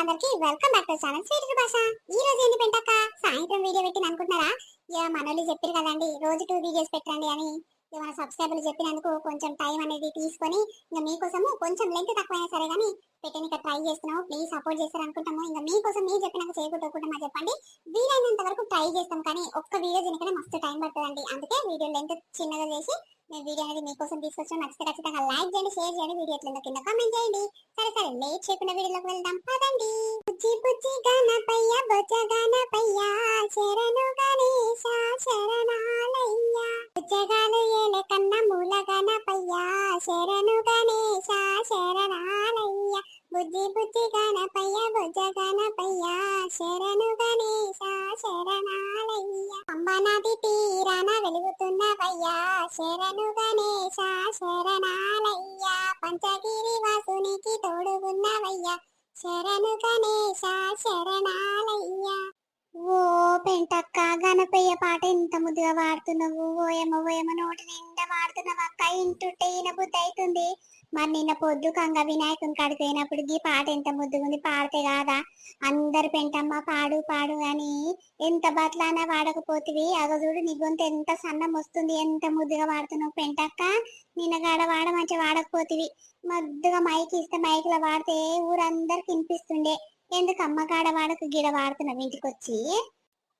అందరికి welcome back to channel sweet Bhasha. ఈ రోజు ఏంటి పెంటక్క? సాయంత్రం వీడియో పెట్టింది అనుకుంటున్నారా? ఇక మనోళ్ళు చెప్పారు కదండి రోజు టూ వీడియోస్ పెట్టండి అని. ఇక మన సబ్స్క్రైబర్లు చెప్పినందుకు కొంచెం టైం అనేది తీసుకొని ఇంకా మీకోసము కొంచెం లెంత్ తక్కువైనా సరే కానీ పెట్టడానికి ట్రై చేస్తున్నాము ప్లీజ్ సపోర్ట్ చేస్తారు అనుకుంటాము ఇంకా మీకోసం మీరు చెప్పినాక చేయకూడకుండా మా చెప్పండి. వీలైనంత వరకు ట్రై చేస్తాం కానీ ఒక్క వీడియో దీనికనే మస్తు టైం పడుతుందండి. అందుకే వీడియో లెంత్ చిన్నగా చేసి నేను వీడియో అనేది మీకోసం తీసుకొచ్చాను. నచ్చితే ఖచ్చితంగా లైక్ చేయండి షేర్ చేయండి. వీడియో ఎట్లుందో కింద కామెంట్ చేయండి. సరే సరే. లేట్ చేయకుండా వీడియోలోకి వెళ్దాం. పదండి. బుజ్జి బుజ్జి గణపయ్య బొజ్జ గణపయ్య. శరణు గణేశ శరణాలయ్య. బుజ్జగాలు ఏల కన్న మూల గణపయ్య. శరణు గణేశ శరణాలయ్య. బుజ్జి బుద్ధి గణపయ్య బొజ్జ గణపయ్య శరణు గణేశ శరణాలయ్య. పంబనది తీరాన వెలుగుతున్నవయ్యా శరణు గణేశ శరణాలయ్య. పంచగిరి వాసునికి తోడుగున్నవయ్యా శరణు గణేశ శరణాలయ్య. ఓ పెంటక్క గణపయ్య పాట ఎంత ముద్దుగా వాడుతున్నావు ఓయమ్మ ఓయమ్మ నోటి నిండా వాడుతున్నావు అక్క ఇంటుంటే ఈయన బుద్ధి అవుతుంది. మరి నిన్న పొద్దు కంగ వినాయకుని కాడికి పోయినప్పుడు ఈ పాట ఎంత ముద్దుగుంది పాడితే కాదా? అందరు పెంటమ్మ పాడు పాడు అని ఎంత బట్లానా వాడకపోతివి. అగ చూడు నీ గొంతు ఎంత సన్నం వస్తుంది ఎంత ముద్దుగా వాడుతున్నావు పెంటక్క. నిన్నగాడ వాడ మంచిగా వాడకపోతివి. ముద్దుగా మైక్ ఇస్తే మైక్లో వాడితే ఊరందరికి వినిపిస్తుండే. ఎందుకు అమ్మగాడ వాడకు గిడ వాడుతున్నావు ఇంటికి వచ్చి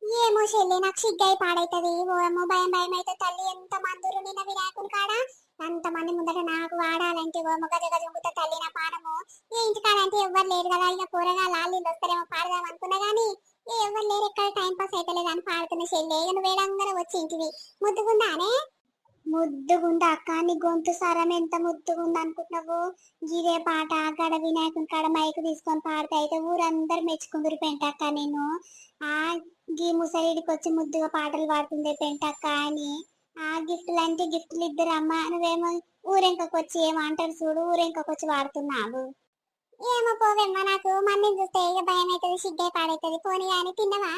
ఏమో చెల్లి నాకు సిగ్గై పాడైతది. ఓ అమ్మో భయం భయం అయితే తల్లి ఎంత మందురు నిన్న వినాయకుని కాడ. అంత మంది ముందట నాకు వాడాలంటే ఓ గజ గజ తల్లి నా పాడము. ఏ ఇంటికాడంటే అంటే ఎవ్వరు లేరు కదా ఇక కూరగా లాలి వస్తారేమో పాడదాం అనుకున్నా కానీ ఏ ఎవ్వరు లేరు ఎక్కడ టైం పాస్ అయితే అని పాడుతున్న చెల్లె. నువ్వు వేడంగా వచ్చి ఇంటివి. ముద్దుగుందానే ముద్దుగుందా అక్క నీ గొంతు సరం ఎంత ముద్దుగుంది అనుకుంటున్నావు? ఇదే పాట అక్కడ వినాయకుని కాడ మైకు తీసుకొని పాడితే అయితే ఊరందరు మెచ్చుకుందరు పెంటక్క నేను ఆ గీ ముసలిడికి వచ్చి ముద్దుగా పాటలు పాడుతుంది పెంటక్క అని. ఆ గిఫ్ట్లు అంటే గిఫ్ట్లు ఇద్దరు అమ్మ నువ్వేమో ఊరెంకకు వచ్చి ఏమంటారు చూడు ఊరెంకకు వచ్చి వాడుతున్నావు. ఏమో పోవేమ్మా నాకు మమ్మీని చూస్తే ఇక భయం అవుతుంది సిగ్గే పాడైతుంది. పోనీ కానీ తిన్నవా?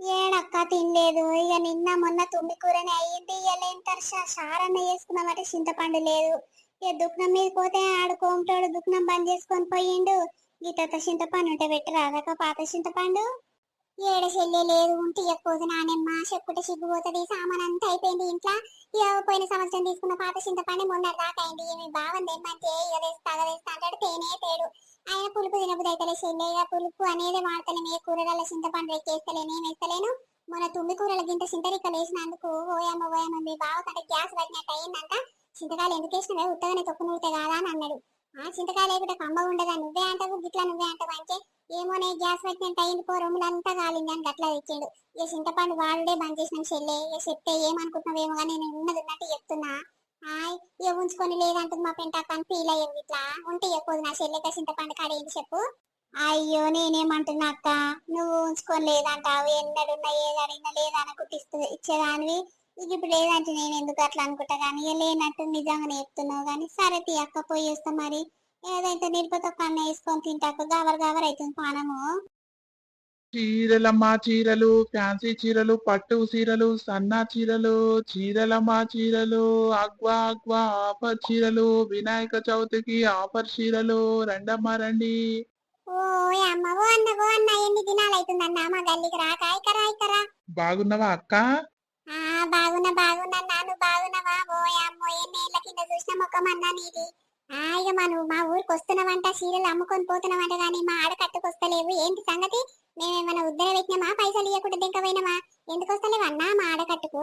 ఏడక్క తినలేదు. ఇక నిన్న మొన్న తుండి కూరని అయ్యింది. ఇక లేని సారన్న చేసుకున్నామంటే చింతపండు లేదు. ఇక దుఃఖం మీద పోతే ఆడుకోంటాడు దుఃఖం బంద్ చేసుకొని పోయిండు. గీతతో చింతపండు ఉంటే పెట్టి రాదక పాత చింతపండు? ఏడ చెల్లె లేదు ఉంటే ఇవ్వకపోతే నానమ్మ. చెప్పుకుంటే సిగ్గుపోతుంది సామాన్ అంతా అయిపోయింది ఇంట్లో. ఇక పోయిన సంవత్సరం తీసుకున్న పాత చింతపండి మొన్న దాకా అయింది. ఏమి బాగుంది ఏమంటే ఇక వేస్తా అగ అంటాడు తేనే తేడు. ఆయన పులుపు తినబుద్ధి అయితే చెల్లె. ఇక పులుపు అనేది వాడతలేము ఏ కూరగాయల చింతపండు ఎక్కేస్తలేను ఏం వేస్తలేను. మన తుమ్మి కూరల గింత చింతరిక్కలు వేసినందుకు ఓయమ్మ ఓయమ్మ మీ బావ కంటే గ్యాస్ పట్టినట్టు అయిందంట. చింతకాయలు ఎందుకు వేసినవే? ఉత్తగానే తొక్కు నూరితే కాదా అని అన్నాడు. ఆ చింతకాయలు లేకుంటే కంబ ఉండదా? నువ్వే అంటావు గిట్లా నువ్వే అంటావు అంటే ఏమోనే గ్యాస్ పట్టినట్టు అయింది పో రొమ్ములంతా కాలింది అని గట్లా తెచ్చిండు. ఏ చింతపండు వాడుడే బంద్ చేసిన చెల్లే. ఏ చెప్తే ఏమనుకుంటున్నావేమో కానీ నేను ఉన్నది ఉన్నట్టు చెప్తున్నా. హాయ్ ఇక ఉంచుకొని లేదంటుంది మా పెంటాక అని ఫీల్ అయ్యేది ఇట్లా. ఉంటే చెప్పదు నా చెల్లెక చింతపండు కాడ ఏంటి చెప్పు. అయ్యో నేనేమంటున్నా అక్క? నువ్వు ఉంచుకొని లేదంటావు. ఎన్నడున్నా ఏది అడిగినా లేదనుకుంటే ఇస్తుంది ఇచ్చేదానివి. ఇక ఇప్పుడు లేదంటే నేను ఎందుకు అట్లా అనుకుంటా కానీ ఇక లేనట్టు నిజంగానే చెప్తున్నావు కానీ సరే తీ అక్క పోయి వస్తా మరి. ఏదైతే నిరుపతి కన్న వేసుకొని తింటాక గవర్ గవర్ అవుతుంది పానము. చీరలమ్మా చీరలు ఫ్యాన్సీ చీరలు పట్టు చీరలు సన్నా చీరలు చీరలమ్మా చీరలు అగ్వా అగ్వా ఆఫర్ చీరలు వినాయక చవితికి ఆఫర్ చీరలు రండమ్మా రండి. బాగున్నావా అక్క? ఆ బాగున్నా బాగున్నా నాను బాగున్నావా? ఓ అమ్మో ఎన్నేళ్ళ కింద చూసిన ముఖం అన్నా నీది. ఇక మా నువ్వు మా ఊరికి వస్తున్నావంట చీరలు అమ్ముకొని పోతున్నావంట కానీ మా ఆడ కట్టుకొస్తలేవు. ఏంటి సంగతి? మేమేమైనా ఉద్దర పెట్టినామా? పైసలు ఇవ్వకుండా దింకపోయినామా ఎందుకు వస్తలేవన్నా మా ఆడ కట్టుకు?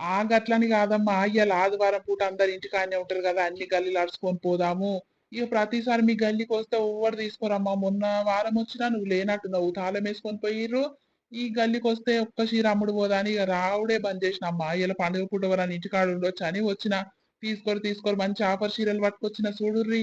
ఆ గట్లని కాదమ్మా. ఇవాళ ఆదివారం పూట అందరు ఇంటికాడనే ఉంటారు కదా అన్ని గల్లీలు అడుచుకొని పోదాము. ఇక ప్రతిసారి మీ గల్లీకి వస్తే ఎవరు తీసుకోరమ్మా. మొన్న వారం వచ్చినా నువ్వు లేనట్టున్నావు. తాళం వేసుకొని పోయిర్రు. ఈ గల్లీకి వస్తే ఒక్క చీర అమ్ముడు పోదా అని ఇక రావుడే బంద్ చేసినమ్మా. ఇలా పండుగ పూట ఎవరైనా ఇంటికాడ ఉండొచ్చు అని వచ్చిన. తీసుకోరు తీసుకోరు. మంచి ఆఫర్ చీరలు పట్టుకొచ్చిన చూడుర్రి.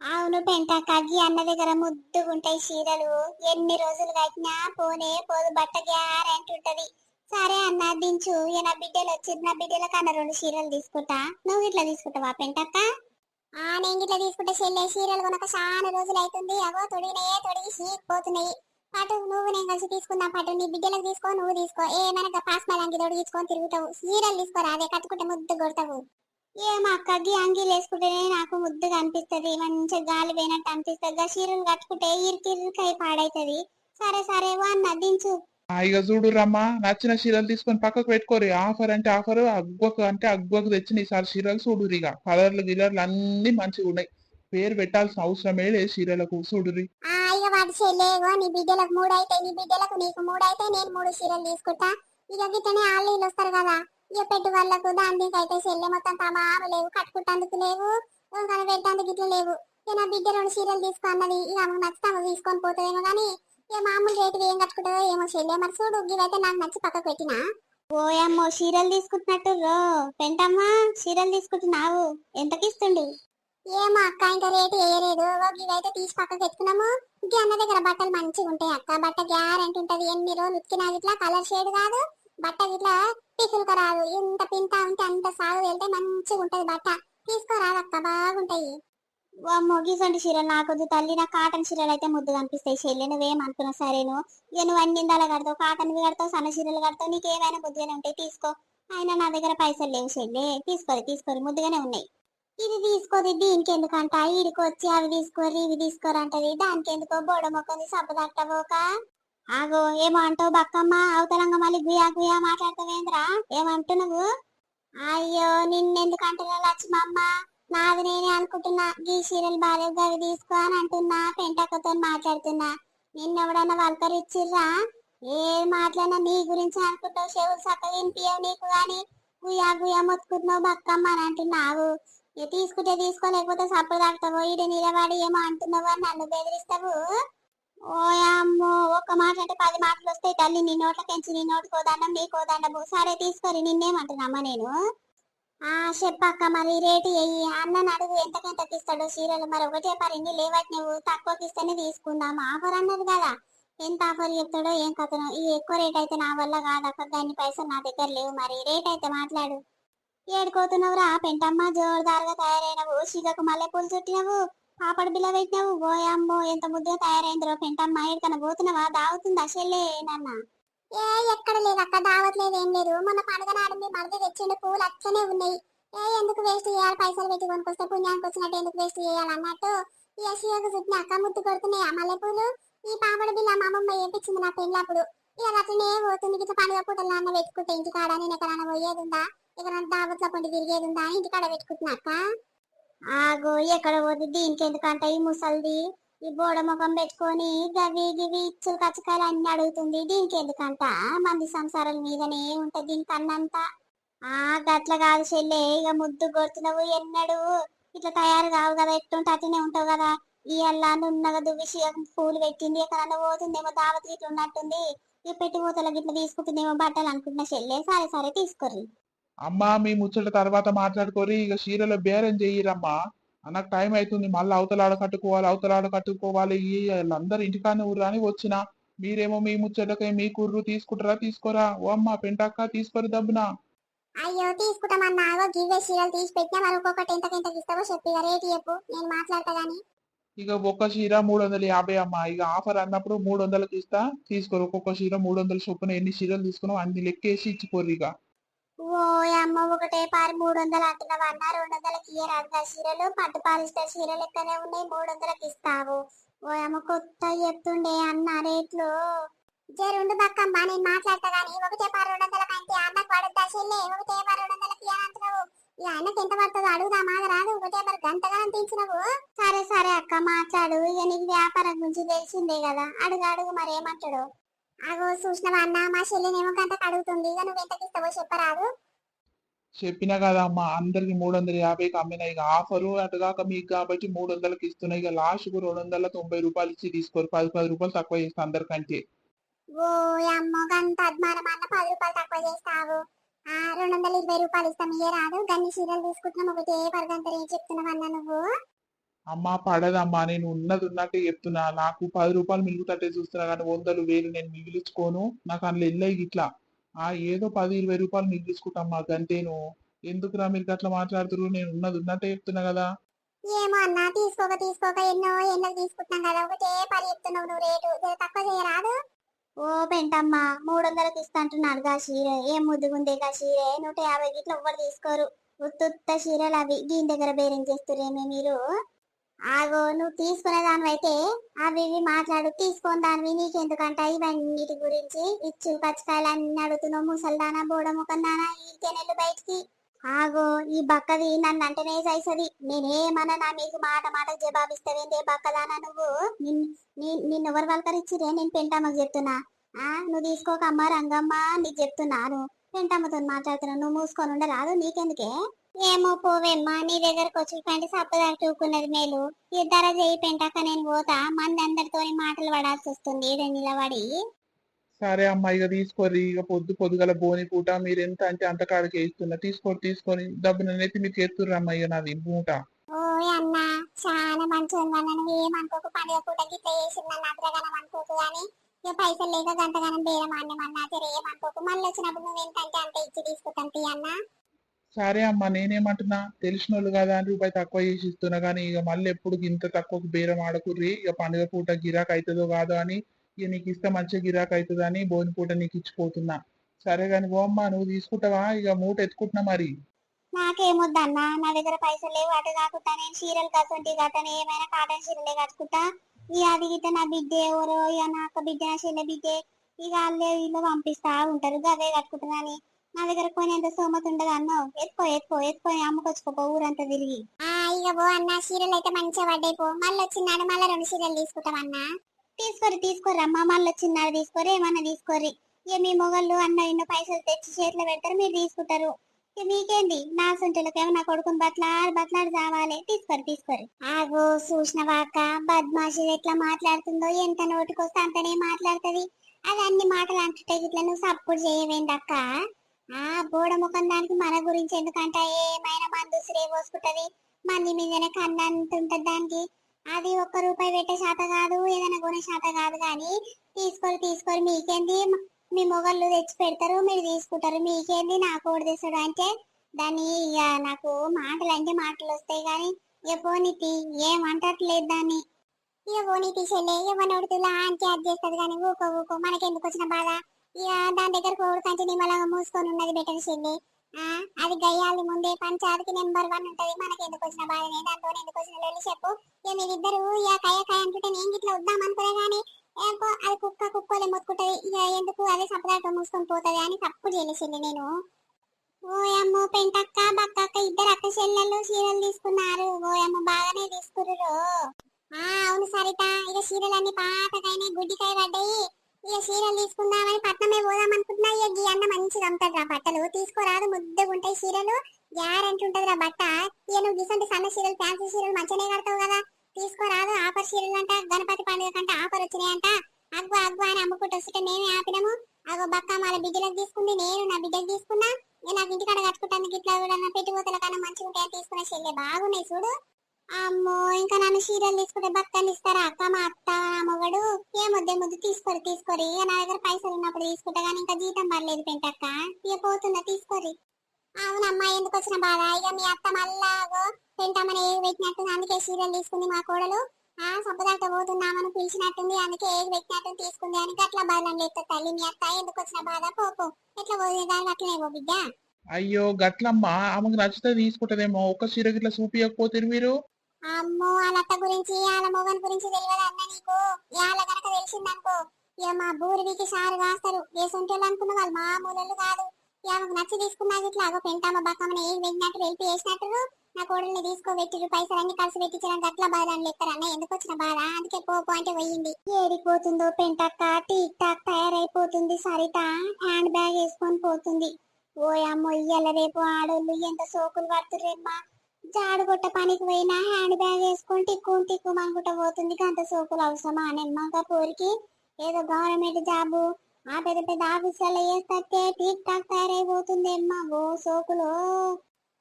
అవును పెంట కగ్గి అన్న దగ్గర ముద్దుగుంటాయి చీరలు ఎన్ని రోజులు కట్టినా పోనే పోదు బట్ట గ్యారెంటీ ఉంటది. సరే అన్న దించు. నా బిడ్డలు వచ్చి నా బిడ్డల కన్నా రెండు చీరలు తీసుకుంటా. నువ్వు ఇట్లా తీసుకుంటావా పెంటక్క ఆ నేను ఇట్లా తీసుకుంటే. చెల్లె చీరలు కొనక చాలా రోజులు అవుతుంది అగో తొడిగినాయే తొడిగి చీకిపోతున్నాయి పాటు నువ్వు నేను కలిసి తీసుకుందాం పాటు నీ బిడ్డలకు తీసుకో నువ్వు తీసుకో. ఏమైనా పాస్ మలంగి తొడిగించుకొని తిరుగుతావు. చీరలు తీసుకోరా అదే కట్టుకుంటే ముద్దు కొడతావు. ఏం అక్కకి అంగీలు వేసుకుంటేనే నాకు ముద్దుగా అనిపిస్తది మంచిగా గాలి పోయినట్టు అనిపిస్తది. గా చీరలు కట్టుకుంటే ఇరికి ఇరికై పాడైతది. సరే సరే అన్న దించు ఇక చూడు రమ్మా. నచ్చిన చీరలు తీసుకొని పక్కకు పెట్టుకోరు. ఆఫర్ అంటే ఆఫర్ అగ్వకు అంటే అగ్వకు తెచ్చిన ఈసారి చీరలు చూడురు ఇక కలర్లు గిలర్లు అన్ని మంచిగా ఉన్నాయి. పేరు పెట్టాల్సిన అవసరమే లేదు చీరలకు. చూడురి ఆ ఇక వాటి చెల్లేగో నీ బిడ్డలకు మూడు అయితే నీ బిడ్డలకు నీకు మూడు అయితే నేను మూడు చీరలు తీసుకుంటా. ఇక గిట్టనే వీళ్ళు వస్తారు కదా. ఇక పెట్టు వాళ్ళకు దానికి అయితే చెల్లె మొత్తం తమాము లేవు కట్టుకుంటందుకు లేవు కానీ పెట్టేందుకు ఇట్లా లేవు. ఇక నా బిడ్డ రెండు చీరలు తీసుకో అన్నది ఇక ఆమెకు నచ్చితే ఆమె తీసుకొని పోతుందేమో కానీ ఇక మామూలు రేటు ఏం కట్టుకుంటుందో ఏమో చెల్లె. మరి చూడు ఇవైతే నాకు నచ్చి పక్కకు పెట్టినా. ఓయమ్మో చీరలు తీసుకుంటున్నట్టు రో పెంటమ్మా చీరలు తీసుకుంటున్నావు. ఎంతకి ఇస్తుండు? ఏమో అక్క ఇంకా రేటు వేయలేదు. ఇవైతే తీసి పక్కకు ఎత్తుకున్నాము ఇంక అన్న దగ్గర బట్టలు మంచిగా ఉంటాయి అక్క. బట్ట గ్యారెంటీ ఉంటది. ఎన్ని రోజులు ఉతికినా ఇట్లా కలర్ షేడ్ కాదు. బట్ట ఇట్లా తీసుకురాదు ఇంత ఎంత ఉంటే అంత సాగు వెళ్తే మంచిగా ఉంటది బట్ట. తీసుకోరాదు అక్క బాగుంటాయి. వామ్మో చీరలు నాకొద్దు తల్లి. నా కాటన్ చీరలు అయితే ముద్దు కనిపిస్తాయి. చెల్లి నువ్వేం అనుకున్నావు నువ్వు. ఇక నువ్వు అన్ని ఇందాలు కడతావు కాటన్ కడతావు సన్న చీరలు కడతావు నీకు ఏమైనా ముద్దుగానే ఉంటాయి తీసుకో. అయినా నా దగ్గర పైసలు లేవు చెల్లి. తీసుకోరు తీసుకోరు. ముద్దుగానే ఉన్నాయి. ఇది తీసుకోది దీనికి ఎందుకంట ఈడికి వచ్చి అవి తీసుకోరు ఇవి తీసుకోరు అంటది దానికి ఎందుకో బోడ మొక్కని సబ్బదట్టబోక ఆగో ఏమో అంటావు బక్కమ్మ అవతలంగా మళ్ళీ గుయా గుయా మాట్లాడతావేంద్రా? ఏమంటున్నావు అయ్యో నిన్నెందుకు అంటున్నా లక్ష్మమ్మ? నాది నేనే అనుకుంటున్నా. గీ చీరలు బాగాలేవు అవి తీసుకో అని అంటున్నా పెంటక్కతో మాట్లాడుతున్నా. నిన్నెవడన్నా వల్కరిచ్చిర్రా ఏ మాట్లాడినా నీ గురించి అనుకుంటావు. చెవులు చక్కగా వినిపియవు నీకు గాని. గుయా గుయా మొత్తుకుంటున్నావు బక్కమ్మ అని అంటున్నావు. ఇక తీసుకుంటే తీసుకో లేకపోతే సప్పుడు తాగుతావు? ఈడ నిలబడి ఏమో అంటున్నావు అని నన్ను బెదిరిస్తావు. ఓయమ్మో ఒక్క మాట అంటే పది మాటలు వస్తాయి తల్లి. నీ నోట్లకెంచి నీ నోటికో కోదండం నీ దండము సరే తీసుకొని నిన్నేమంటున్నామా నేను? ఆ చెప్పక్క మరి రేటు ఎయ్యి అన్నని అడుగు ఎంతకెంత ఇస్తాడు చీరలు మరి ఒకటే పరి ఇన్ని లేవట్ నువ్వు తక్కువకి ఇస్తేనే తీసుకుందాం. ఆఫర్ అన్నది కదా. ఎంత ఆఫర్ చెప్తాడో ఏం కథను. ఈ ఎక్కువ రేట్ అయితే నా వల్ల కాదక్క దాన్ని పైసలు నా దగ్గర లేవు. మరి రేట్ అయితే మాట్లాడు. ఏడుకోతున్నావురా పెంటమ్మ జోరుదారుగా తయారైనవు. సిగకు మల్లెపూలు చుట్టినవు. పాపడ బిల్ల పెట్టినావు? ఓయమ్మో ఎంత ముద్దుగా తయారైందిరో పెంటమ్మ. ఎక్కడికన్నా పోతున్నావా? దావుతుంది అసలే నాన్న ఏ ఎక్కడ లేదు అక్క దావట్లేదు ఏం లేదు. మొన్న పండుగ నాడు మీ మరద తెచ్చిండు పూలు అచ్చనే ఉన్నాయి. ఏ ఎందుకు వేస్ట్ చేయాలి? పైసలు పెట్టి కొనుక్కొస్తే పుణ్యానికి వచ్చినట్టు ఎందుకు వేస్ట్ చేయాలి అన్నట్టు. ఈ అసియోకు చుట్టిన అక్క ముద్దు కొడుతున్నాయి ఆ పూలు? ఈ పాపడ బిల్ల మా అమ్మమ్మ వేపించింది నా పెళ్ళప్పుడు. ఇక అట్లనే పోతుంది. ఇట్లా పండుగ పూటలు నాన్న పెట్టుకుంటే ఇంటికాడ నేను ఎక్కడన్నా పోయేది ఉందా ఎక్కడన్నా దావట్లో పండి తిరిగేది ఉందా ఇంటికాడ పెట్టుకుంటున్నా అక్క. ఆగో ఎక్కడ పోదు? దీనికి ఎందుకంట ఈ ముసల్ది ఈ బోడ ముఖం పెట్టుకొని గవి గివి ఇచ్చులు కచ్చకాయలు అన్ని అడుగుతుంది. దీనికి ఎందుకంట? మంది సంసారాల మీదనే ఉంటది దీనికి అన్నంత. ఆ గట్ల కాదు చెల్లే ఇక ముద్దు కొడుతున్నావు ఎన్నడు. ఇట్లా తయారు కావు కదా ఎట్టుంటే అట్లనే ఉంటావు కదా. ఈ అల్లా నున్నగా దువ్విసి పూలు పెట్టింది ఎక్కడన్నా పోతుందేమో దావత్ ఇట్లా ఉన్నట్టుంది. ఇక పెట్టి పోతల గిట్ల తీసుకుంటుందేమో బట్టలు అనుకుంటున్నా చెల్లే. సరే సరే తీసుకోర్రి అమ్మా మీ ముచ్చట తర్వాత మాట్లాడుకోరి ఇక చీరలో బేరం చెయ్యిరమ్మా. నాకు టైం అవుతుంది మళ్ళీ అవతలాడ కట్టుకోవాలి అవతలాడ కట్టుకోవాలి వాళ్ళందరూ ఇంటికానే ఊర్రాని వచ్చిన. మీరేమో మీ ముచ్చటకై మీ కుర్రు తీసుకుంటారా తీసుకోరా? ఓ అమ్మా పెంటక్క తీసుకోరు దబ్బునా. అయ్యో తీసుకుంటామన్నా గివ్వే చీరలు తీసి పెట్టినా మరి ఒక్కొక్కటి ఎంతకెంతకి ఇస్తావో చెప్పి రేటు చెప్పు నేను మాట్లాడతా గానీ. ఇక ఒక్క చీర మూడు వందల యాభై అమ్మా ఇక ఆఫర్ అన్నప్పుడు మూడు వందలకి ఇస్తా తీసుకోరు. ఒక్కొక్క చీర మూడు వందల చొప్పున ఎన్ని చీరలు తీసుకున్నావు అన్ని లెక్కేసి ఇచ్చిపోరు ఇక. ఓ అమ్మ ఒకటే పారి మూడు వందలు అంటున్నావు అన్న రెండు వందలకి ఇయ్యరాదు చీరలు పట్టు పాలిస్టర్ చీరలు లెక్కనే ఉన్నాయి మూడు వందలకి ఇస్తావు. ఓ అమ్మ కొత్త చెప్తుండే అన్న రేట్లు. జే రెండు పక్కమ్మ నేను మాట్లాడతా గానీ ఒకటే పారు రెండు వందలకి అంటే అన్నకు పడద్దా చెల్లె? ఒకటే పారు రెండు వందలకి అని అంటున్నావు? ఈ అన్నకి ఎంత పడుతుందో అడుగుదా మాగ రాదు ఒకటే మరి గంటగా తీసినవు సరే సరే అక్క మాట్లాడు. ఇక నీకు వ్యాపారం గురించి తెలిసిందే కదా. అడుగు అడుగు మరి ఏమంటాడు. అగో చూసినవా అన్న? మా చెల్లెనేమో గంటకు అడుగుతుంది ఇక నువ్వు ఎంతకి ఇస్తావో చెప్పరాదు. చెప్పినా కదా అమ్మా అందరికి మూడు వందల యాభైకి అమ్మినా. ఇక ఆఫరు అటుగాక మీకు కాబట్టి మూడు వందలకి ఇస్తున్నాయి ఇక లాస్ట్కు రెండు వందల తొంభై రూపాయలు ఇచ్చి తీసుకోరు. పది పది రూపాయలు తక్కువ చేస్తా అందరికంటే. ఓ అమ్మ గంట అద్మానం అన్న. పది రూపాయలు తక్కువ చేస్తావు. ఆ రెండు వందల ఇరవై రూపాయలు ఇస్తాం. ఇయ్యే రాదు గన్ని చీరలు తీసుకుంటున్నాం. ఒకటే పరగంత రేట్ చెప్తున్నావు అన్న నువ్వు? అమ్మా పడదమ్మా నేను ఉన్నది ఉన్నట్టే చెప్తున్నా. నాకు పది రూపాయలు మిగులుతట్టే చూస్తున్నా కానీ వందలు వేలు నేను మిగిలించుకోను. నాకు అందులో వెళ్ళాయి ఇట్లా. ఆ ఏదో పది ఇరవై రూపాయలు మిగిలించుకుంటామ్మా గంటేను ఎందుకురా మీరు అట్లా మాట్లాడుతున్నారు నేను ఉన్నది ఉన్నట్టే చెప్తున్నా కదా. ఏమో అన్న తీసుకోక తీసుకోక ఎన్నో ఎన్నో తీసుకుంటున్నాం కదా. ఒకటే పది చెప్తున్నావు నువ్వు రేటు. తక్కువ చేయరాదు. ఓ పెంటమ్మా మూడు వందలకి ఇస్తా అంటున్నాడు గా చీర ఏం ముద్దుగుందే గా చీర నూట యాభై గిట్ల ఎవ్వరు తీసుకోరు. ఉత్తుత్త చీరలు అవి. దీని దగ్గర బేరం చేస్తురేమే మీరు? ఆగో నువ్వు తీసుకునే దానివైతే అవి ఇవి మాట్లాడు. తీసుకొని దానివి నీకెందుకంట? ఇవన్నిటి గురించి ఇచ్చు పచ్చకాయలు అన్ని అడుగుతున్నావు. ముసల్దానా బోడముఖందానా ఈకెనెళ్ళు బయటికి. ఆగో ఈ బక్కది నన్ను అంటేనే సైసది. నేనేమన్నా నా మీకు మాట మాట జవాబిస్తావేందే బక్కదానా నువ్వు? నిన్- నీ- నిన్ను ఎవరు పలకరిచ్చిరే నేను పెంటమ్మకు చెప్తున్నా. ఆ నువ్వు తీసుకోక అమ్మ రంగమ్మ నీకు చెప్తున్నాను. పెంటమ్మతో మాట్లాడుతున్నా నువ్వు మూసుకొని ఉండరాదు. నీకెందుకే? ఏమో పోవేమ్మా నీ దగ్గరకు వచ్చి పండి సప్పదారు చూకున్నది మేలు. ఇద్దర చేయి పెంటాక నేను పోతా మంది అందరితో మాటలు పడాల్సి వస్తుంది ఈడ నిలబడి. సరే అమ్మా ఇక తీసుకోరి ఇక పొద్దు పొద్దుగల బోని పూట మీరు ఎంత అంటే అంత కాడికి వేస్తున్నా తీసుకోరు తీసుకొని డబ్బున నెత్తి మీరు చేస్తుర్రు అమ్మా ఇక నాది పూట ఓయ్ అన్న చాలా మంచి ఉందన్న నువ్వు ఏమనుకోకు పండుగ పూట గిట్ల చేసిందన్న అద్రగనం అనుకోకు గాని ఇక పైసలు లేక గంటగానం బేరం అన్నమన్నా సరే ఏమనుకోకు. మళ్ళీ వచ్చినప్పుడు నువ్వు ఎంతంటే అంత ఇచ్చి తీసుకుంటాం తీ అన్న. సరే అమ్మా నేనేమంటున్నా? తెలిసిన వాళ్ళు కదా అని రూపాయి తక్కువ చేసి ఇస్తున్నా కానీ ఇక మళ్ళీ ఎప్పుడు ఇంత తక్కువ బేరం ఆడకుర్రి? ఇక పండుగ పూట గిరాక్ అవుతుందో కాదో అని ఇక నీకు ఇస్తే మంచిగా గిరాక్ అవుతుందని అని బోని పూట నీకు ఇచ్చిపోతున్నా. సరే కానీ ఓ అమ్మా నువ్వు తీసుకుంటావా? ఇక మూట ఎత్తుకుంటున్నా మరి. నాకేమొద్దన్నా? నా దగ్గర పైసలు లేవు అటు కాకుండా నేను చీరలు కాసంటి కట్టను ఏమైనా కాటన్ చీరలే కట్టుకుంటా. ఇక అది గిట్ట నా బిడ్డ ఎవరో ఇక నాకు బిడ్డ నా చెల్లె బిడ్డే ఇక వాళ్ళే వీళ్ళు పంపిస్తా ఉంటారు. అదే కట్టుకుంటున్నాని నా దగ్గర కొనేంత సోమత ఉండదు అన్నావు? ఎత్తుకో ఎత్తుకో ఎత్తుకొని అమ్ముకొచ్చుకోపో ఊరంతా తిరిగి. ఇక పో అన్న చీరలు అయితే మంచిగా పడ్డాయి పో. మళ్ళీ వచ్చినాడు మళ్ళీ రెండు చీరలు తీసుకుంటామన్నా తీసుకోరి తీసుకోరి అమ్మ మళ్ళీ వచ్చినాడు తీసుకోరి ఏమన్నా తీసుకోరి ఇక మీ మొగళ్ళు అన్న ఎన్నో పైసలు తెచ్చి చేతిలో పెడతారు మీరు తీసుకుంటారు. ఇక మీకేంది? నా సొంటలకేమో నా కొడుకుని బట్లాడి బట్లాడి చావాలి. తీసుకోరు తీసుకోరు ఆగో చూసినవాక బద్మాషి ఎట్లా మాట్లాడుతుందో ఎంత నోటికొస్తే అంతనే మాట్లాడుతుంది. అది అన్ని మాటలు అంటుంటే ఇట్లా నువ్వు సపోర్ట్ చేయవేందక్క ఆ బోడ ముఖం దానికి మన గురించి ఎందుకంట ఏమైనా మందు స్ప్రే పోసుకుంటది? మంది మీదనే కన్నంటుంటది దానికి. అది ఒక్క రూపాయి పెట్టే శాత కాదు ఏదైనా కొనే శాత కాదు కానీ తీసుకొని తీసుకొని మీకేంది? మీ మొగళ్ళు తెచ్చి పెడతారు మీరు తీసుకుంటారు. మీకేంది? నాకు ఓడి తీసుడు అంటే దాన్ని ఇక నాకు మాటలు అంటే మాటలు వస్తాయి కానీ ఇక పోనీతి ఏమంటట్లేదు దాన్ని. ఇక పోనీతి చెల్లె ఎవరి అంటే అది చేస్తుంది కానీ ఊకో ఊకో. మనకెందుకు వచ్చిన బాధ? ఇక దాని దగ్గర కోడి కంచి నిమ్మలంగా మూసుకొని ఉన్నది బెటర్ అది గయ్యాలి ముందే పంచాయతీకి నెంబర్ వన్ ఉంటది. మనకి ఎందుకు వచ్చిన బాధనే? దాంతో ఎందుకు వచ్చిన లొల్లి చెప్పు. ఇక మీరిద్దరు ఇక కయ్య కయ్య అంటుంటే నేను ఇట్లా వద్దాం అనుకునే కానీ అది కుక్క కుక్కలే మొత్తుకుంటది. ఇక ఎందుకు అదే సపరేట్గా మూసుకొని పోతుంది అని తప్పు చేయలేసింది నేను. ఓయమ్మో పెంటక్క బక్కక్క ఇద్దరు అక్క చెల్లెళ్ళు చీరలు తీసుకున్నారు. ఓయమ్మ బాగానే తీసుకుర్రు ఆ అవును సరిత ఇక చీరలన్నీ పాతకైనా గుడ్డికాయ పడ్డాయి. ఇక చీరలు తీసుకుందామని పట్నమే పోదాం అనుకుంటున్నా. ఇక గీ అన్న మంచిగా అమ్ముతాడు రా బట్టలు. తీసుకోరాదు ముద్దగా ఉంటాయి చీరలు. గ్యారంటీ ఉంటది రా బట్ట. ఇక నువ్వు గిసంటి సన్న చీరలు ఫ్యాన్సీ చీరలు మంచిగానే కడతావు కదా. తీసుకోరాదు ఆఫర్ చీరలు అంట గణపతి పండుగ కంట ఆఫర్ వచ్చినాయంట. అగ్గు అగ్గు అని అమ్ముకుంటూ వస్తుంటే మేమే ఆపినాము. అగో బక్క వాళ్ళ బిడ్డలకు తీసుకుంది. నేను నా బిడ్డకు తీసుకున్నా. ఇక నాకు ఇంటికాడ కట్టుకుంటాను గిట్లా కూడా నా కన్నా మంచిగా ఉంటాయని తీసుకున్న చెల్లె బాగున్నాయి చూడు. అమ్మో ఇంకా నన్ను చీరలు తీసుకుంటే బట్టలు ఇస్తారా? అక్క మా అత్త నా మొగడు ఏ ముద్దే ముద్దు తీసుకోరు తీసుకోరి. ఇక నా దగ్గర పైసలు ఉన్నప్పుడు తీసుకుంటా కానీ ఇంకా జీతం పడలేదు పెంటక్క ఇక పోతుందా తీసుకోరి. అవునమ్మా ఎందుకు వచ్చిన బాధ? ఇక మీ అత్త మళ్ళా పెంటామని ఏది పెట్టినట్టు అందుకే చీరలు తీసుకుంది మా కోడలు. ఆ సబ్బదాట పోతున్నామని పిలిచినట్టుంది. అందుకే ఏది పెట్టినట్టు తీసుకుంది అని అట్లా బాధలు లేదు తల్లి. మీ అత్త ఎందుకు వచ్చిన బాధ? పోపు ఎట్లా పోయేదాన్ని అట్లనే పో బిడ్డ. అయ్యో గట్లమ్మా. ఆమెకు నచ్చితే తీసుకుంటదేమో. ఒక్క చీర గిట్ల చూపియకపోతే మీరు. అమ్మో వాళ్ళ అత్త గురించి వాళ్ళ మొగన్ గురించి తెలియదు అన్న నీకు? వాళ్ళ గనక తెలిసిందనుకో ఇక మా బూరిడికి సారు కాస్తారు. ఏ అనుకున్న వాళ్ళు మామూలు కాదు. ఇక ఆమెకు నచ్చి తీసుకున్నా ఇట్లా అగో పెంటామ బక్కమని ఏం వెళ్ళినట్టు వెళ్ళి వేసినట్టు నా కోడల్ని తీసుకోబెట్టి పైసలు అన్ని కలిసి పెట్టించడానికి అట్లా బాధ అని లెక్కరు అన్న ఎందుకు వచ్చిన బాధ? అందుకే పోపు అంటే పోయింది. ఏడిపోతుందో పెంటక్క టీక్ టాక్ తయారైపోతుంది సరిత. హ్యాండ్ బ్యాగ్ వేసుకొని పోతుంది. ఓయమ్మో ఇయ్యాల రేపు ఆడోళ్ళు ఎంత సోకులు పడుతుర్రేమ్మా జాడుగొట్ట పనికి పోయినా హ్యాండ్ బ్యాగ్ వేసుకొని టిక్కు టిక్కు అనుకుంటా పోతుంది. అంత సోకులు అవసరమా? నిమ్మక పోరికి ఏదో గవర్నమెంట్ జాబు ఆ పెద్ద పెద్ద ఆఫీసులలో వేస్తే టీక్ టాక్ తయారైపోతుంది అమ్మా. ఓ సోకులు.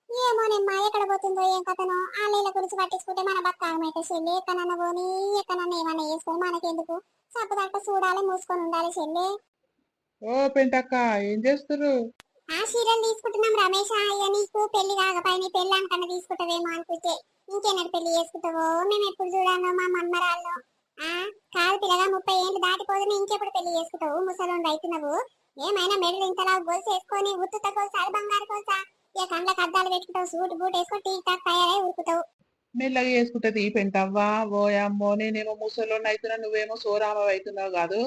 ఏమోనమ్మా ఎక్కడ పోతుందో ఏం కథనో? ఆ నీళ్ళ గురించి పట్టించుకుంటే మన బతాగమైతే చెల్లి? ఎక్కడన్నా పోనీ ఎక్కడన్నా ఏమన్నా వేసుకొని మనకెందుకు? సప్పదాకా చూడాలి మూసుకొని ఉండాలి చెల్లి. ఓ పెంటక్క ఏం చేస్తారు ఆ చీరలు తీసుకుంటున్నాం రమేష్ అయ్యా నీకు పెళ్ళి కాకపోయి నీ పెళ్ళి అంకన్నా తీసుకుంటావేమో అనుకుంటే ఇంకేనాడు పెళ్ళి చేసుకుంటావో? మేము ఎప్పుడు చూడాలో మా మమ్మరాల్లో ఆ? కాదు పిల్లగా ముప్పై ఏళ్ళు దాటిపోదు ఇంకెప్పుడు పెళ్ళి చేసుకుంటావు? ముసలు రైతునవు ఏమైనా మెడలు ఇంతలా గొలుసు వేసుకొని ఉత్తుత గొలుసు బంగారు గొలుసా? ఇక కండ్లకు అద్దాలు పెట్టుకుంటావు సూట్ బూట్ వేసుకొని టీ టాక్ తయారై ఉరుకుతావు. మెల్లగా చేసుకుంటది పెంటవ్వా ఓ అమ్మో నేనేమో ముసలోని అవుతున్నా నువ్వేమో సోరామ అవుతున్నావు కాదు?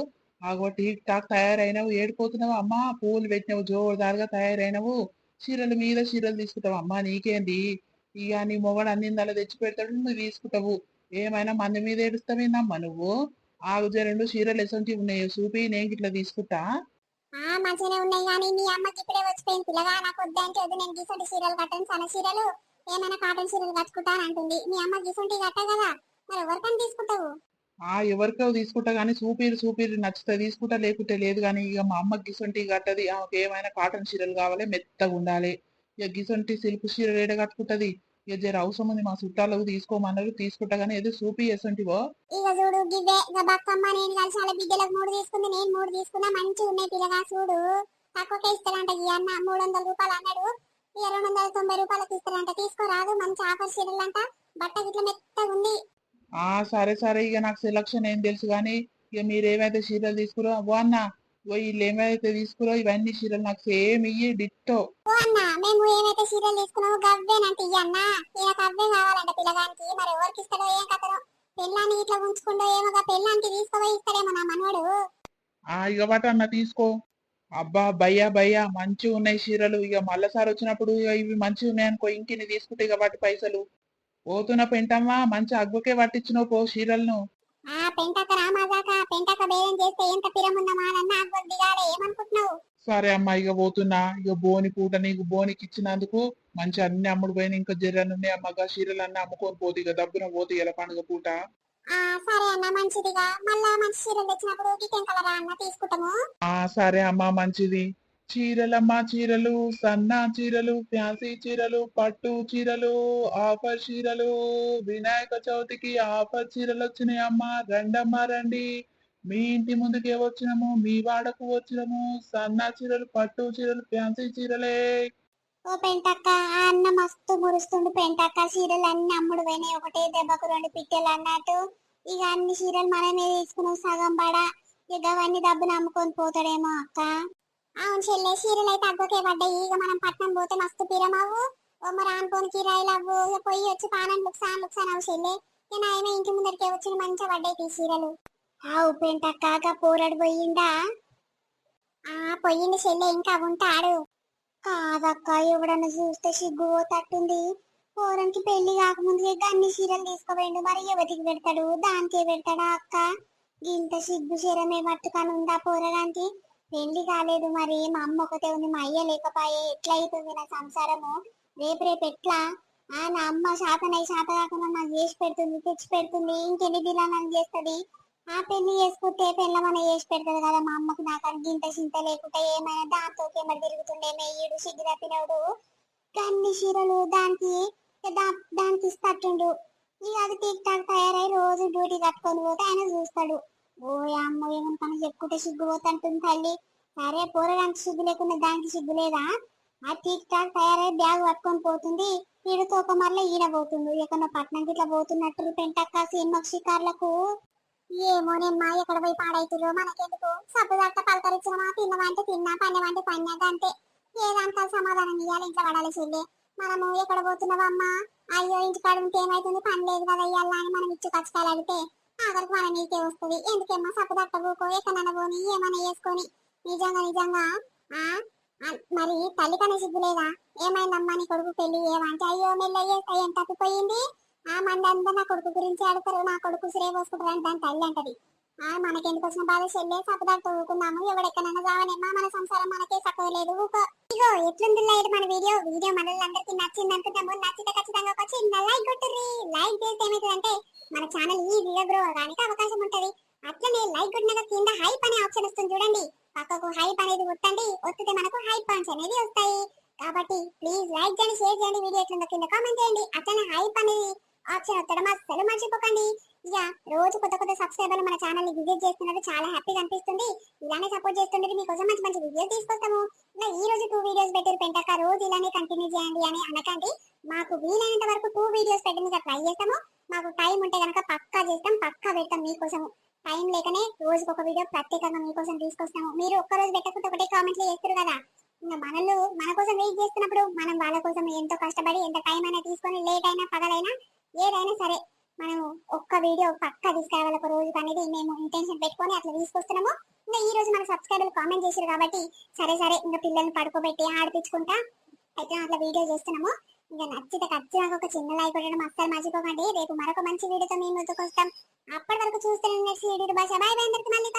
ఆగో టీక్ టాక్ తయారైనవు ఏడిపోతున్నావు అమ్మా పూలు పెట్టినవు జోరుదారుగా తయారైనవు చీరల మీద చీరలు తీసుకుంటావు అమ్మా నీకేంది? ఇక నీ మొగడు అన్ని ఇందాల తెచ్చి పెడతాడు నువ్వు తీసుకుంటావు. ఏమైనా మంది మీద ఏడుస్తావేనమ్మా నువ్వు? ఆగు రెండు చీరలు ఎసంటి ఉన్నాయి చూపి నేను ఇట్లా తీసుకుంటా. ఆ మంచిగానే ఉన్నాయి కానీ మీ అమ్మకి ఇప్పుడే వచ్చిపోయింది పిల్లగా నాకు వద్దంటే వద్దు నేను గీసంటి చీరలు కట్టను సన్న చీరలు ఏమైనా కాటన్ చీరలు కట్టుకుంటా అంటుంది. మీ అమ్మ గీసంటి కట్ట కదా మరి ఎవరికని తీసుకుంటావు. ఆ ఎవరికో తీసుకుంటా కానీ సూపీరు సూపీరు నచ్చితే తీసుకుంటా లేకుంటే లేదు కానీ ఇక మా అమ్మ గిసొంటి కట్టది. ఆమెకి ఏమైనా కాటన్ చీరలు కావాలి మెత్తగా ఉండాలి. ఇక గిసొంటి సిల్క్ చీరలు ఏడ కట్టుకుంటది. ఇక జర అవసరం ఉంది మా చుట్టాలకు తీసుకోమన్నారు తీసుకుంటా గానీ ఏదో సూపి ఎసంటివో ఇక చూడు గివ్వే ఇక బక్కమ్మ నేను కలిసి వాళ్ళ బిడ్డలకు మూడు తీసుకుంది నేను మూడు తీసుకున్నా మంచిగా ఉన్నాయి పిల్లగా చూడు. తక్కువకే ఇస్తాడంట ఈ అన్న మూడు వందల రూపాయలు అన్నాడు. ఇక రెండు వందల తొంభై రూపాయలకి ఇస్తాడంట తీసుకోరాదు మంచి ఆఫర్ చీరలు అంట బట్ట గిట్ల మెత్తగా ఉంది. ఆ సరే సరే ఇక నాకు సెలక్షన్ ఏం తెలుసు కానీ ఇక మీరు ఏమైతే చీరలు తీసుకురో ఓ అన్న వీళ్ళు ఏమైతే తీసుకురో ఇవన్నీ చీరలు నాకు సేమ్ ఇయ్యి డిట్టో ఓ అన్న మేము ఏమైతే చీరలు తీసుకున్నామో గవ్వేనంటే ఈ అన్న. ఈయనకు అవ్వే కావాలంట పిల్లగానికి. మరి ఎవరికి ఇస్తాడో ఏం కథనో పెళ్ళాన్ని ఇట్లా ఉంచుకుండో ఏమోగా పెళ్ళానికి తీసుకుపోయి ఇస్తాడేమో నా మనవడు. ఆ ఇక వాటి అన్న తీసుకో. అబ్బా భయ్యా భయ్యా మంచిగా ఉన్నాయి చీరలు. ఇక మళ్ళసారి వచ్చినప్పుడు ఇక ఇవి మంచిగా ఉన్నాయి అనుకో ఇంకిని తీసుకుంటే ఇక వాటి పైసలు. పోతున్న పెంటమ్మా మంచి అగ్గుకే పట్టించినావు పో చీరలను. ఆ పెంటక రామాజాక పెంటక బేరం చేస్తే ఎంత పిరమున్నమా అన్న అగ్గొద్దు దిగాలే ఏమనుకుంటున్నావు? సరే అమ్మా ఇక పోతున్నా. ఇక బోని పూట నీకు బోనికి ఇచ్చినందుకు మంచి అన్ని అమ్ముడు పోయిన ఇంకా జర్రనున్నాయి అమ్మగా చీరలు అన్ని అమ్ముకొని పోతే ఇక దబ్బున పోతే ఇలా పండుగ పూట. ఆ సరే అన్న మంచిదిగా. మళ్ళా మంచి చీరలు తెచ్చినప్పుడు గిటెం కలరా అన్న తీసుకుంటాము? ఆ సరే అమ్మా మంచిది. చీరలమ్మా చీరలు సన్నా చీరలు ఫ్యాన్సీ చీరలు పట్టు చీరలు ఆఫర్ చీరలు. వినాయక చవితికి ఆఫర్ చీరలు వచ్చినాయి అమ్మా. రండమ్మా రండి. మీ ఇంటి ముందుకే వచ్చినాము మీ వాడకు వచ్చినాము. సన్న చీరలు పట్టు చీరలు ఫ్యాన్సీ చీరలే. ఓ పెంటక్క అన్న మస్తు మురుస్తుండు పెంటక్క. చీరలు అన్ని అమ్ముడు పోయినాయి. ఒకటే దెబ్బకు రెండు పిట్టెలు అన్నట్టు. ఇక అన్ని చీరలు మనమే తీసుకున్నాం సగం పడ. ఇక అవన్నీ డబ్బులు అమ్ముకొని పోతాడేమో అక్క. అవును చెల్లె చీరలు అయితే అగ్గకే పడ్డాయి. ఇక మనం పట్నం పోతే మస్తు పిరమవు ఓ మరి అనుకోని కిరాయిలు అవ్వు. ఇక పొయ్యి వచ్చి పానం లుక్సాన్ లుక్సాన్ అవు చెల్లె. ఇక నాయన ఇంటి ముందరికే వచ్చి మంచిగా పడ్డాయి ఈ చీరలు. ఆవు కాక పోరాడు పోయిందా ఆ పోయింది చెల్లె ఇంకా ఉంటాడు. కాదక్క ఎవడన్నా చూస్తే సిగ్గు పోతట్టుంది పోరానికి పెళ్ళి కాకముందుకే అన్ని చీరలు తీసుకోపోయిండు. మరి ఎవరికి పెడతాడు? దానికే పెడతాడా అక్క? ఇంత సిగ్గు చీరమే పట్టుకొని ఉందా పోరడానికి పెళ్ళి కాలేదు మరి మా అమ్మ ఒకతే ఉంది మా అయ్య లేకపోయే ఎట్లా అవుతుంది నా సంసారము? రేపు రేపు ఎట్లా? ఆ నా అమ్మ శాతనై శాత కాకుండా నాకు చేసి పెడుతుంది తెచ్చి పెడుతుంది ఇంకెన్ని దినాలను చేస్తుంది? ఆ పెళ్ళి చేసుకుంటే పెళ్ళమని చేసి పెడతాడు కదా మా అమ్మకి నాకు గింత చింత లేకుంటే ఏమైనా దాంతో కెమెర తిరుగుతుండే మేయుడు సిగ్గు తప్పినోడు. అన్ని చీరలు దానికి దానికి ఇస్తట్టుండు. ఇక అది టీక్ టాక్ తయారై రోజు డ్యూటీ కట్టుకొని పోతే ఆయన చూస్తాడు. ఓ అమ్మ పని చెప్పుకుంటే సిగ్గు పోతుంటుంది తల్లి. సరే పోరడానికి సిగ్గు లేకుండా దానికి సిగ్గు లేదా? ఆ టీక్ టాక్ తయారై బ్యాగ్ పట్టుకొని పోతుంది. ఈడతో ఒక మరల ఈడ పోతుంది ఎక్కడ పట్నం ఇట్లా పోతున్నట్టు పెంటక్క సినిమా షికార్లకు ఏమో నేను మా ఎక్కడ పోయి పాడైతురో మనకెందుకు? సబ్బుదట్ట పలకరించినమా? తిన్నమంటే తిన్నా పన్నమంటే పన్నాక అంతే ఏదంతా సమాధానం ఇవ్వాలి ఇంట్లో పడాలి చెల్లి. మనము ఎక్కడ పోతున్నావమ్మా? అయ్యో ఇంటి కాడ ఏమైతుంది? పని లేదు కదా ఇయ్యాలా అని మనం ఇచ్చి కష్టాలు అడిగితే ఆఖరికి మన నీకే వస్తుంది. ఎందుకేమ్మా సప్పు పోకో ఎక్కడన్నా పోని ఏమన్నా వేసుకొని? నిజంగా నిజంగా? ఆ? మరి తల్లి కన్నా సిగ్గు లేదా? ఏమైందమ్మా నీ కొడుకు పెళ్ళి ఏమంటే అయ్యో మెల్లయ్యే ఏం తప్పిపోయింది. ఆ మందంతా నా కొడుకు గురించి అడుగుతారు. నా కొడుకు శ్రే పోసుకుంటారు అని దాని తల్లి అంటది. మనకెందుకు వచ్చిన బాధ చెల్లే? సపదార్థ ఊరుకుందాము. ఎవడెక్కడైనా రావనేమా మన సంసారం మనకే సక్కవ లేదు. ఇగో ఎట్లుంది లైట్ మన వీడియో? వీడియో మనల్లందరికీ నచ్చింది అనుకుంటాము నచ్చితే ఖచ్చితంగా ఒక చిన్న లైక్ కొట్టుర్రి. లైక్ చేస్తే ఏమవుతుందంటే మన ఛానల్ ఈజీగా గ్రో అవడానికి అవకాశం ఉంటది. అట్లనే లైక్ కొట్టినాక కింద హైప్ అనే ఆప్షన్ వస్తుంది చూడండి. పక్కకు హైప్ అనేది కొట్టండి. వస్తే మనకు హైప్ పాయింట్స్ అనేది వస్తాయి. కాబట్టి ప్లీజ్ లైక్ చేయండి షేర్ చేయండి. వీడియో ఎట్లుందో కింద కామెంట్ చేయండి. అట్లనే హైప్ అనేది ఆప్షన్ వస్తడం అస్సలు మర్చిపోకండి. ఇక రోజు కొత్త కొత్త సబ్స్క్రైబర్లు మన ఛానల్ని విజిట్ చేస్తున్నారు. చాలా హ్యాపీగా అనిపిస్తుంది. ఇలానే సపోర్ట్ చేస్తుంటే మీకోసం మంచి మంచి వీడియోస్ తీసుకొస్తాము. ఇలా ఈ రోజు టూ వీడియోస్ పెట్టారు. పెంటాక రోజు ఇలానే కంటిన్యూ చేయండి అని అనకండి. మాకు వీలైనంత వరకు టూ వీడియోస్ పెట్టడానికి ట్రై చేస్తాము. మాకు టైం ఉంటే కనుక పక్కా చేస్తాం పక్కా పెడతాం మీకోసం టైం లేకనే రోజుకొక వీడియో ప్రత్యేకంగా మీకోసం తీసుకొస్తాము. మీరు ఒక్క రోజు పెట్టకుంటే ఒకటే కామెంట్లు చేస్తారు కదా. ఇంకా మనలు మన కోసం వెయిట్ చేస్తున్నప్పుడు మనం వాళ్ళ కోసం ఎంతో కష్టపడి ఎంత టైం అయినా తీసుకొని లేట్ అయినా పగలైనా ఏదైనా సరే మనం ఒక్క వీడియో పక్క తీసుకురావాలి ఒక రోజు అనేది మేము ఇంటెన్షన్ పెట్టుకొని అట్లా తీసుకొస్తున్నాము. ఇంకా ఈ రోజు మన సబ్స్క్రైబర్లు కామెంట్ చేశారు కాబట్టి సరే సరే ఇంకా పిల్లల్ని పడుకోబెట్టి ఆడిపించుకుంటా. అయితే అట్లా వీడియో చేస్తున్నాము. ఇంకా నచ్చితే ఖచ్చితంగా ఒక చిన్న లైక్ కొట్టడం అస్సలు మర్చిపోకండి. రేపు మరొక మంచి వీడియోతో మేము ముందుకు వస్తాం. అప్పటి వరకు చూస్తున్నాం next video Bhasha bye bye అందరికి మళ్ళీ